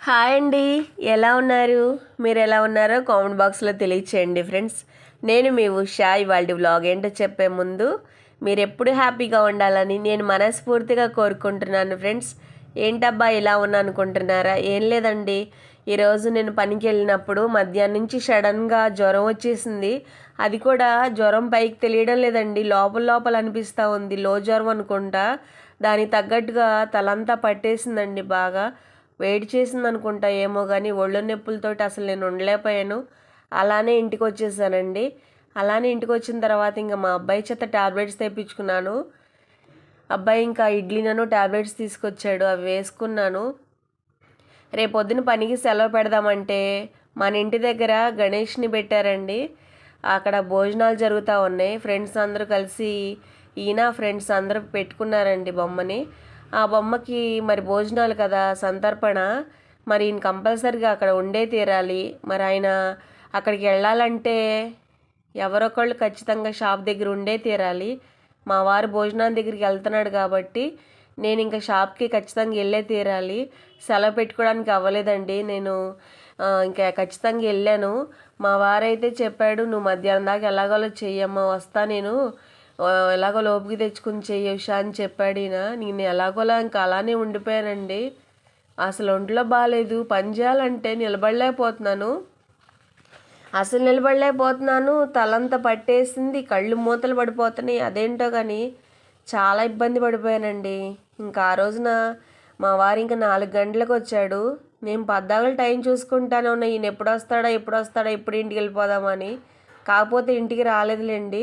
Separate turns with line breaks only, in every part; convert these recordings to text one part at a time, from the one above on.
Hi అండి. ఎలా ఉన్నారు? మీరు ఎలా ఉన్నారో కామెంట్ బాక్స్లో తెలియచేయండి ఫ్రెండ్స్. నేను మీ ఉషా ఇవాళ వ్లాగ్ ఏంటో చెప్పే ముందు మీరు ఎప్పుడు హ్యాపీగా ఉండాలని నేను మనస్ఫూర్తిగా కోరుకుంటున్నాను ఫ్రెండ్స్. ఏంటబ్బా ఇలా ఉన్నా అనుకుంటున్నారా? ఏం లేదండి. ఈరోజు నేను పనికి వెళ్ళినప్పుడు మధ్యాహ్నం నుంచి సడన్గా జ్వరం వచ్చేసింది. అది కూడా జ్వరం పైకి తెలియడం లేదండి. లోపల లోపల అనిపిస్తూ ఉంది. లో జ్వరం అనుకుంటా దానికి తగ్గట్టుగా తలంతా పట్టేసిందండి బాగా. వేడి చేసింది అనుకుంటా ఏమో కానీ ఒళ్ళు నొప్పులతోటి అసలు నేను ఉండలేకపోయాను. అలానే ఇంటికి వచ్చేసానండి అలానే ఇంటికి వచ్చిన తర్వాత ఇంకా మా అబ్బాయి చేత టాబ్లెట్స్ తెప్పించుకున్నాను. అబ్బాయి ఇంకా ఇడ్లీనను టాబ్లెట్స్ తీసుకొచ్చాడు అవి వేసుకున్నాను. రేపొద్దున పనికి సెలవు పెడదామంటే మన ఇంటి దగ్గర గణేష్ని పెట్టారండి. అక్కడ భోజనాలు జరుగుతూ ఉన్నాయి. ఫ్రెండ్స్ అందరూ కలిసి ఈయన ఫ్రెండ్స్ అందరూ పెట్టుకున్నారండి బొమ్మని. ఆ బొమ్మకి మరి భోజనాలు కదా సంతర్పణ. మరి ఈయన కంపల్సరిగా అక్కడ ఉండే తీరాలి. మరి ఆయన అక్కడికి వెళ్ళాలంటే ఎవరొకళ్ళు ఖచ్చితంగా షాప్ దగ్గర ఉండే తీరాలి. మా వారు భోజనాల దగ్గరికి వెళ్తున్నాడు కాబట్టి నేను ఇంకా షాప్కి ఖచ్చితంగా వెళ్ళే తీరాలి. సెలవు పెట్టుకోవడానికి అవ్వలేదండి. నేను ఇంకా ఖచ్చితంగా వెళ్ళాను. మా వారైతే చెప్పాడు నువ్వు మధ్యాహ్నం దాకా ఎలాగోలో చెయ్యమ్మా వస్తా నేను. ఎలాగో లోపుకి తెచ్చుకుని చెయ్యొషా అని చెప్పాడు నేను ఎలాగోలా ఇంకా అలానే ఉండిపోయానండి. అసలు ఒంట్లో బాగాలేదు పని చేయాలంటే నిలబడలేకపోతున్నాను. అసలు నిలబడలేకపోతున్నాను. తలంతా పట్టేసింది. కళ్ళు మూతలు పడిపోతున్నాయి. అదేంటో కానీ చాలా ఇబ్బంది పడిపోయానండి. ఇంకా ఆ రోజున మా వారు ఇంకా నాలుగు గంటలకు వచ్చాడు. నేను పద్దాగలు టైం చూసుకుంటానే. ఉన్నా ఈయన ఎప్పుడు వస్తాడా ఎప్పుడు వస్తాడా ఎప్పుడు ఇంటికి వెళ్ళిపోదామని కాకపోతే ఇంటికి రాలేదులేండి.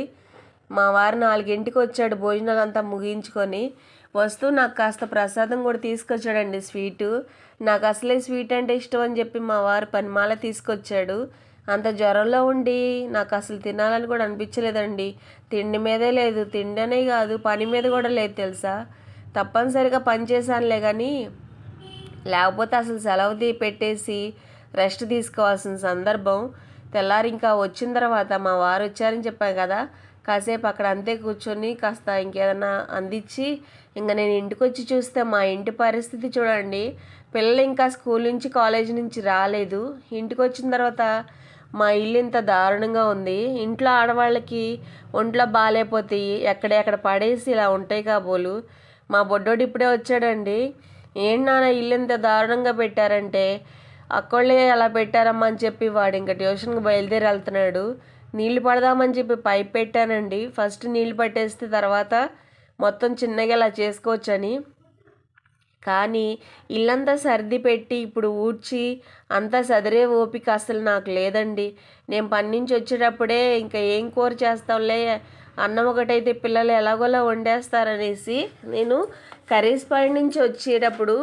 మా వారు నాలుగింటికి వచ్చాడు భోజనాలు అంతా ముగించుకొని వస్తూ నాకు కాస్త ప్రసాదం కూడా తీసుకొచ్చాడండి స్వీటు. నాకు అసలే స్వీట్ అంటే ఇష్టం అని చెప్పి మా వారు పనిమాల తీసుకొచ్చాడు. అంత జ్వరంలో ఉండి నాకు అసలు తినాలని కూడా అనిపించలేదండి. తిండి మీదే లేదు. తిండి అనే కాదు పని మీద కూడా లేదు తెలుసా? తప్పనిసరిగా పని చేశానులే కానీ లేకపోతే అసలు సెలవు తీ పెట్టేసి రెస్ట్ తీసుకోవాల్సిన సందర్భం తెల్లారి ఇంకా వచ్చిన తర్వాత మా వారు వచ్చారని చెప్పాను కదా కాసేపు అక్కడ అంతే కూర్చొని కాస్త ఇంకేదన్నా అందించి ఇంకా నేను ఇంటికి వచ్చి చూస్తే మా ఇంటి పరిస్థితి చూడండి. పిల్లలు ఇంకా స్కూల్ నుంచి కాలేజ్ నుంచి రాలేదు. ఇంటికి వచ్చిన తర్వాత మా ఇల్లు ఇంత దారుణంగా ఉంది. ఇంట్లో ఆడవాళ్ళకి ఒంట్లో బాగాలేకపోతే ఎక్కడెక్కడ పడేసి ఇలా ఉంటాయి కాబోలు. మా బొడ్డోడు ఇప్పుడే వచ్చాడండి. ఏం నాన్న ఇల్లు ఇంత దారుణంగా పెట్టారంటే? అక్కళ్ళే అలా పెట్టారమ్మా అని చెప్పి వాడు ఇంకా ట్యూషన్కి బయలుదేరి వెళ్తున్నాడు. నీళ్ళు పడదామని చెప్పి పైప్ పెట్టానండి. ఫస్ట్ నీళ్ళు పట్టేస్తే తర్వాత మొత్తం చిన్నగా ఇలా చేసుకోవచ్చని. కానీ ఇల్లంతా సర్ది పెట్టి ఇప్పుడు ఊడ్చి అంతా సదిరే ఓపిక అసలు నాకు లేదండి. నేను పని నుంచి వచ్చేటప్పుడే ఇంకా ఏం కూర చేస్తాంలే అన్నం ఒకటైతే పిల్లలు ఎలాగోలా వండేస్తారనేసి నేను కర్రీస్ పాయింట్ నుంచి వచ్చేటప్పుడు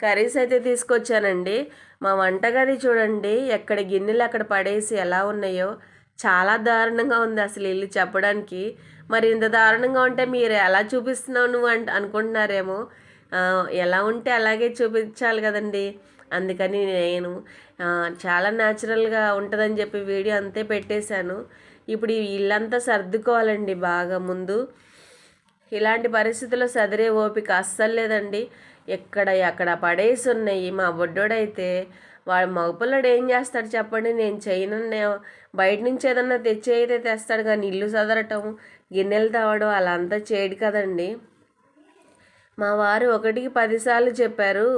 కర్రీస్ అయితే తీసుకొచ్చానండి. మా వంటగది చూడండి ఎక్కడ గిన్నెలు అక్కడ పడేసి ఎలా ఉన్నాయో చాలా దారుణంగా ఉంది అసలు ఇల్లు చెప్పడానికి. మరి ఇంత దారుణంగా ఉంటే మీరు ఎలా చూపిస్తున్నావు నువ్వు అంట అనుకుంటున్నారేమో. ఎలా ఉంటే అలాగే చూపించాలి కదండి. అందుకని నేను చాలా న్యాచురల్గా ఉంటుందని చెప్పి వీడియో అంతే పెట్టేశాను. ఇప్పుడు ఈ ఇల్లంతా సర్దుకోవాలండి బాగా ముందు. ఇలాంటి పరిస్థితుల్లో సదిరే ఓపిక అస్సలు లేదండి. ఎక్కడ ఎక్కడ పడేసి ఉన్నాయి మా బొడ్డోడైతే. వాడు మగపిల్లడు ఏం చేస్తాడు చెప్పండి నేను చేయను బయట నుంచి ఏదన్నా తెచ్చి తెస్తాడు కానీ ఇల్లు సదరటం గిన్నెలు తవ్వడం అలా అంతా చేయడు కదండి. మా వారు ఒకటికి పదిసార్లు చెప్పారు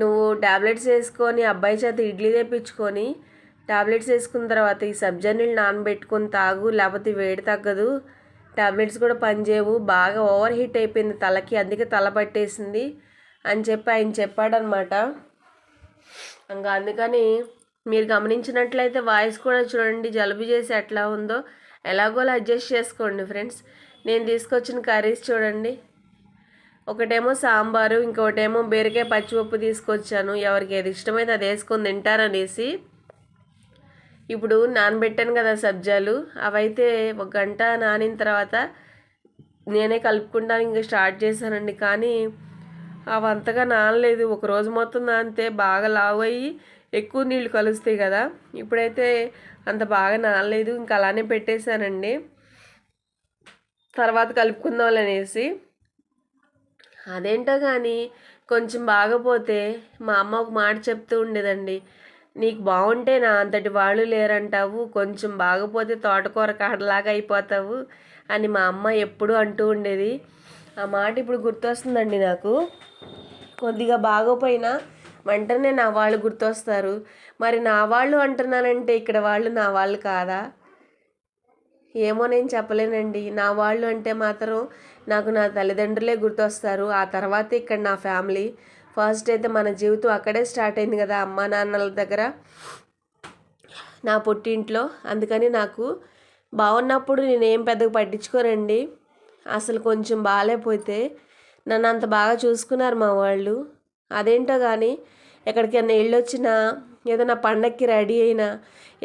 నువ్వు ట్యాబ్లెట్స్ వేసుకొని అబ్బాయి చేత ఇడ్లీ తెప్పించుకొని ట్యాబ్లెట్స్ వేసుకున్న తర్వాత ఈ సబ్జా నీళ్ళు నానబెట్టుకొని తాగు లేకపోతే వేడి తగ్గదు. ట్యాబ్లెట్స్ కూడా పనిచేయవు బాగా ఓవర్ హీట్ అయిపోయింది తలకి అందుకే తల పట్టేసింది. అని చెప్పి ఆయన చెప్పాడనమాట. ఇంకా అందుకని మీరు గమనించినట్లయితే వాయిస్ కూడా చూడండి జలుబు చేసి ఎట్లా ఉందో. ఎలాగోలా అడ్జస్ట్ చేసుకోండి ఫ్రెండ్స్. నేను తీసుకొచ్చిన కర్రీస్ చూడండి. ఒకటేమో సాంబారు ఇంకోటేమో బీరకాయ పచ్చిపప్పు తీసుకొచ్చాను. ఎవరికి ఏది ఇష్టమైతే అది వేసుకొని తింటారనేసి. ఇప్పుడు నానబెట్టాను కదా సబ్జాలు. అవైతే ఒక గంట నానిన తర్వాత నేనే కలుపుకుంటాను ఇంకా స్టార్ట్ చేశానండి. కానీ అవి అంతగా నానలేదు. ఒక రోజు మొత్తం నానితే బాగా లావు అయ్యి ఎక్కువ నీళ్ళు కలుస్తాయి కదా. ఇప్పుడైతే అంత బాగా నానలేదు. ఇంకా అలానే పెట్టేశానండి. తర్వాత కలుపుకుందాం అనేసి. అదేంటో కానీ కొంచెం బాగపోతే మా అమ్మ ఒక మాట చెప్తూ ఉండేదండి. నీకు బాగుంటే నా అంతటి వాళ్ళు లేరంటావు. కొంచెం బాగపోతే తోటకూర కాడలాగా అయిపోతావు అని మా అమ్మ ఎప్పుడూ అంటూ ఉండేది. ఆ మాట ఇప్పుడు గుర్తొస్తుందండి నాకు. కొద్దిగా బాగోపోయినా వెంటనే నా వాళ్ళు గుర్తొస్తారు. మరి నా వాళ్ళు అంటున్నానంటే ఇక్కడ వాళ్ళు నా వాళ్ళు కాదా? ఏమో నేను చెప్పలేనండి. నా వాళ్ళు అంటే మాత్రం నాకు నా తల్లిదండ్రులే గుర్తొస్తారు. ఆ తర్వాత ఇక్కడ నా ఫ్యామిలీ. ఫస్ట్ అయితే మన జీవితం అక్కడే స్టార్ట్ అయింది కదా అమ్మా నాన్నల దగ్గర. నా పుట్టింట్లో. అందుకని నాకు బాగున్నప్పుడు నేనేం పెద్దగా పట్టించుకోనండి. అసలు కొంచెం బాగాలేకపోతే నన్ను అంత బాగా చూసుకున్నారు మా వాళ్ళు. అదేంటో కానీ ఎక్కడికైనా వెళ్ళొచ్చినా ఏదైనా పండక్కి రెడీ అయినా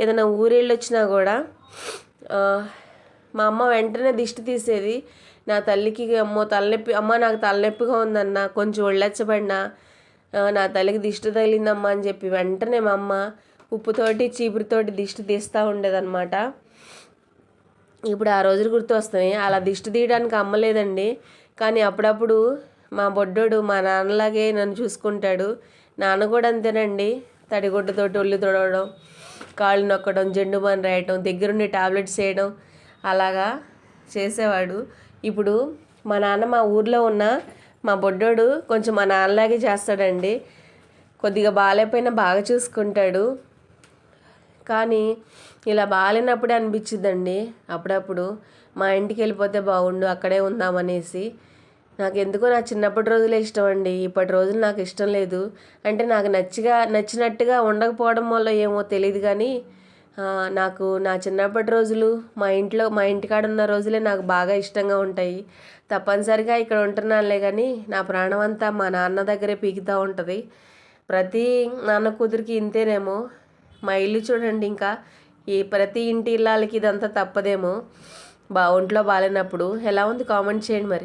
ఏదైనా ఊరు వెళ్ళొచ్చినా కూడా మా అమ్మ వెంటనే దిష్టి తీసేది. నా తల్లికి అమ్మో తలనొప్పి అమ్మ నాకు తలనొప్పిగా ఉందన్న కొంచెం ఒళ్ళెచ్చబడినా నా తల్లికి దిష్టి తగిలిందమ్మా అని చెప్పి వెంటనే మా అమ్మ ఉప్పుతోటి చీపురుతోటి దిష్టి తీస్తూ ఉండేదన్నమాట. ఇప్పుడు ఆ రోజులు గుర్తు వస్తాయి అలా దిష్టి తీయడానికి అమ్మలేదండి కానీ అప్పుడప్పుడు మా బొడ్డోడు మా నాన్నలాగే నన్ను చూసుకుంటాడు. నాన్న కూడా అంతేనండి. తడిగుడ్డతోటి ఒళ్ళు తొడవడం కాళ్ళు నొక్కడం జెండు బాన్ రాయటం దగ్గరుండి టాబ్లెట్స్ వేయడం అలాగా చేసేవాడు. ఇప్పుడు మా నాన్న మా ఊర్లో ఉన్న మా బొడ్డోడు కొంచెం మా నాన్నలాగే చేస్తాడండి. కొద్దిగా బాగాలేకపోయినా బాగా చూసుకుంటాడు. కానీ ఇలా బాగాలేనప్పుడే అనిపించిందండి అప్పుడప్పుడు మా ఇంటికి వెళ్ళిపోతే బాగుండు అక్కడే ఉందామనేసి నాకు ఎందుకో నా చిన్నప్పటి రోజులే ఇష్టం అండి ఇప్పటి రోజులు నాకు ఇష్టం లేదు. అంటే నాకు నచ్చిగా నచ్చినట్టుగా ఉండకపోవడం వల్ల ఏమో తెలియదు కానీ నాకు నా చిన్నప్పటి రోజులు మా ఇంట్లో మా ఇంటికాడ ఉన్న రోజులే నాకు బాగా ఇష్టంగా ఉంటాయి. తప్పనిసరిగా ఇక్కడ ఉంటున్నానులే కానీ నా ప్రాణం అంతా మా నాన్న దగ్గరే పీకుతూ ఉంటుంది. ప్రతి నాన్న కూతురికి ఇంతేనేమో. మా ఇల్లు చూడండి ఇంకా. ఈ ప్రతి ఇంటి ఇళ్ళకి ఇదంతా తప్పదేమో. బా ఒంట్లో బాగాలేనప్పుడు ఎలా ఉంది కామెంట్ చేయండి మరి.